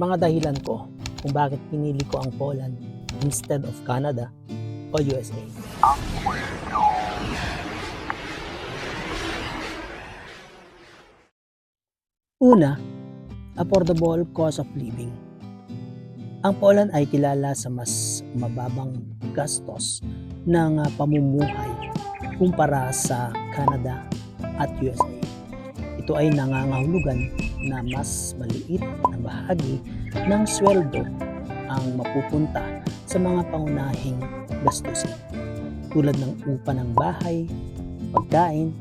Mga dahilan ko kung bakit pinili ko ang Poland instead of Canada o USA. Una, affordable cost of living. Ang Poland ay kilala sa mas mababang gastos ng ah, pamumuhay kumpara sa Canada at USA. Ito ay nangangahulugan na mas maliit na bahagi ng sweldo ang mapupunta sa mga pangunahing gastusin tulad ng upa ng bahay, pagkain,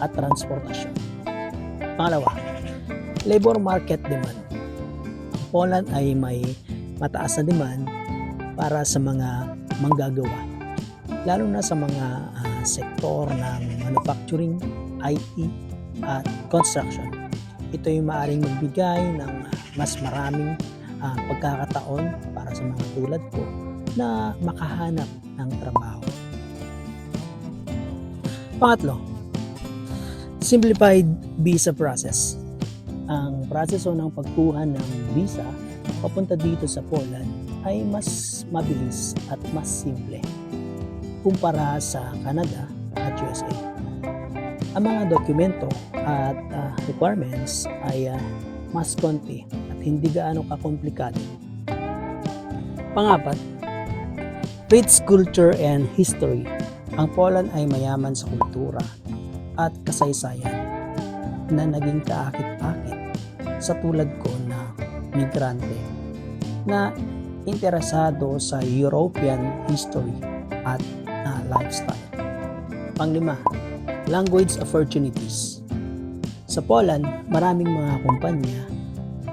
at transportasyon. Pangalawa, labor market demand. Ang Poland ay may mataas na demand para sa mga manggagawa, lalo na sa mga ah, sektor ng manufacturing, IT, at construction. Ito ay maaaring magbigay ng ah, mas maraming ah, pagkakataon para sa mga tulad ko na makahanap ng trabaho. Pangatlo, simplified visa process. Ang proseso ng pagkuha ng visa papunta dito sa Poland ay mas mabilis at mas simple kumpara sa Canada at USA. Ang mga dokumento at ah, requirements ay ah, mas konti at hindi gaano kakomplikado. Pangapat, rich culture and history. Ang Poland ay mayaman sa kultura at kasaysayan na naging kaakit-akit sa tulad ko na migrante na interesado sa European history at ah, lifestyle. Panglima, language opportunities. Sa Poland, maraming mga kumpanya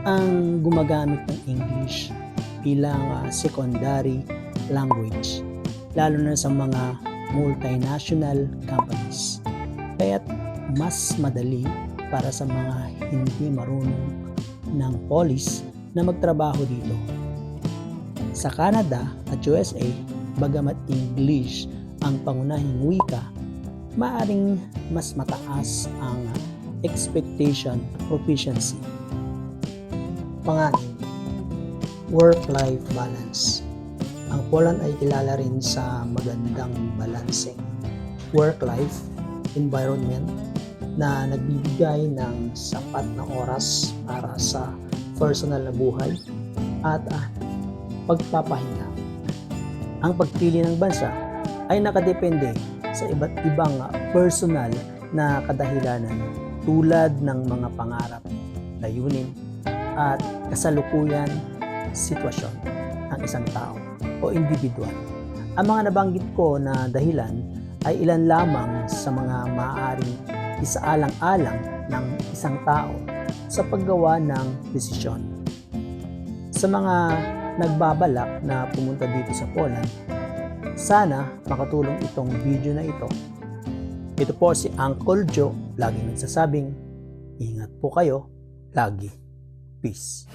ang gumagamit ng English bilang ah, secondary language, lalo na sa mga multinational companies. Kaya't mas madali para sa mga hindi marunong ng polis na magtrabaho dito. Sa Canada at USA, bagamat English ang pangunahing wika, maaring mas mataas ang expectation proficiency. Panganim, work-life balance. Ang Poland ay kilala rin sa magandang balancing work-life environment na nagbibigay ng sapat na oras para sa personal na buhay at ah, pagpapahinga. Ang pagpili ng bansa ay nakadepende sa iba't ibang ah, personal na kadahilanan tulad ng mga pangarap, layunin, at kasalukuyan sitwasyon ng isang tao o individual. Ang mga nabanggit ko na dahilan ay ilan lamang sa mga maaaring isaalang-alang ng isang tao sa paggawa ng desisyon. Sa mga nagbabalak na pumunta dito sa Poland, sana makatulong itong video na ito. Ito po si Uncle Joe, laging nagsasabing, ingat po kayo, lagi. Peace.